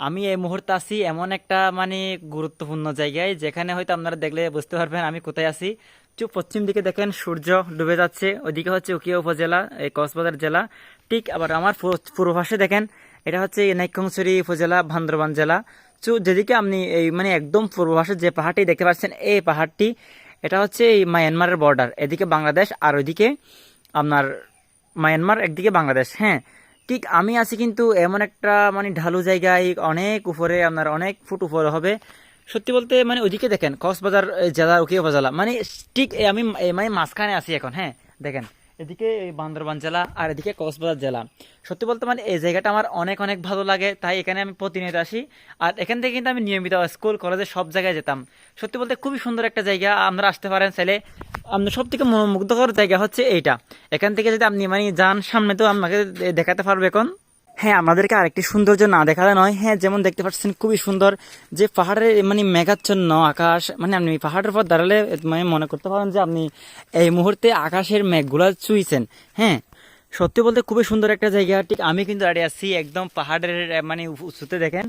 আমি এই মুহূর্তে আছি এমন একটা মানে গুরুত্বপূর্ণ জায়গায়, যেখানে হয়তো আপনারা দেখলে বুঝতে পারবেন আমি কোথায় আছি। চুপ পশ্চিম দিকে দেখেন সূর্য ডুবে যাচ্ছে, ওইদিকে হচ্ছে উকিয়া উপজেলা, এই কক্সবাজার জেলা। ঠিক আবার আমার পূর্ব- পাশে দেখেন, এটা হচ্ছে নাইকংছড়ি উপজেলা বান্দরবান জেলা। চু, যেদিকে আপনি এই মানে একদম পূর্ব পাশে যে পাহাড়টি দেখতে পাচ্ছেন, এই পাহাড়টি, এটা হচ্ছে এই মায়ানমারের বর্ডার এদিকে বাংলাদেশ আর ওইদিকে আপনার মায়ানমার, একদিকে বাংলাদেশ হ্যাঁ। ঠিক আমি আছি কিন্তু এমন একটা মানে ঢালু জায়গায় অনেক উপরে, আপনার অনেক ফুট উপরে হবে। সত্যি বলতে মানে ওইদিকে দেখেন, কক্সবাজার জেলার জেলা উকি উপজেলা মানে ঠিক আমি মানে মাঝখানে আছি এখন হ্যাঁ দেখেন। এদিকে বান্দরবান জেলা আর এদিকে কক্সবাজার জেলা। সত্যি বলতে মানে এই জায়গাটা আমার অনেক অনেক ভালো লাগে, তাই এখানে আমি প্রতিনিয়ত আসি। আর এখান থেকে কিন্তু আমি নিয়মিত স্কুল, কলেজে সব জায়গায় যেতাম। সত্যি বলতে খুবই সুন্দর একটা জায়গা, আপনারা আসতে পারেন ছেলে আপনার সব থেকে মনোমুগ্ধকর জায়গা হচ্ছে এইটা। এখান থেকে যদি আপনি মানে যান, সামনে তো আপনাকে দেখাতে পারবে এখন। হ্যাঁ আমাদেরকে আরেকটি সৌন্দর্য না দেখালে নয়। হ্যাঁ যেমন দেখতে পাচ্ছেন খুবই সুন্দর যে পাহাড়ের মানে মেঘাচ্ছন্ন আকাশ মানে আপনি পাহাড়ের পর দাঁড়ালে মানে মনে করতে পারেন যে আপনি এই মুহূর্তে আকাশের মেঘগুলা চুইছেন। হ্যাঁ সত্যি বলতে খুবই সুন্দর একটা জায়গা। ঠিক আমি কিন্তু দাঁড়িয়ে আছি একদম পাহাড়ের মানে উঁচুতে দেখেন।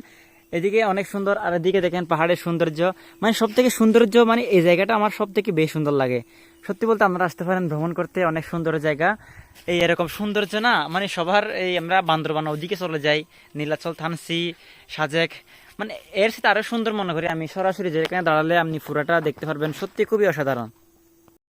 এদিকে অনেক সুন্দর, আর এদিকে দেখেন পাহাড়ের সৌন্দর্য। মানে সব থেকে সৌন্দর্য মানে এই জায়গাটা আমার সব থেকে বেশ সুন্দর লাগে। সত্যি বলতে আমরা আসতে পারেন ভ্রমণ করতে, অনেক সুন্দর জায়গা। এই এরকম সৌন্দর্য না মানে সবার এই আমরা বান্দরবান ওদিকে চলে যাই, নীলাচল, থানসি, সাজেক মানে এর সাথে আরও সুন্দর মনে করি আমি। সরাসরি যেখানে দাঁড়ালে আপনি পুরাটা দেখতে পারবেন, সত্যি খুবই অসাধারণ।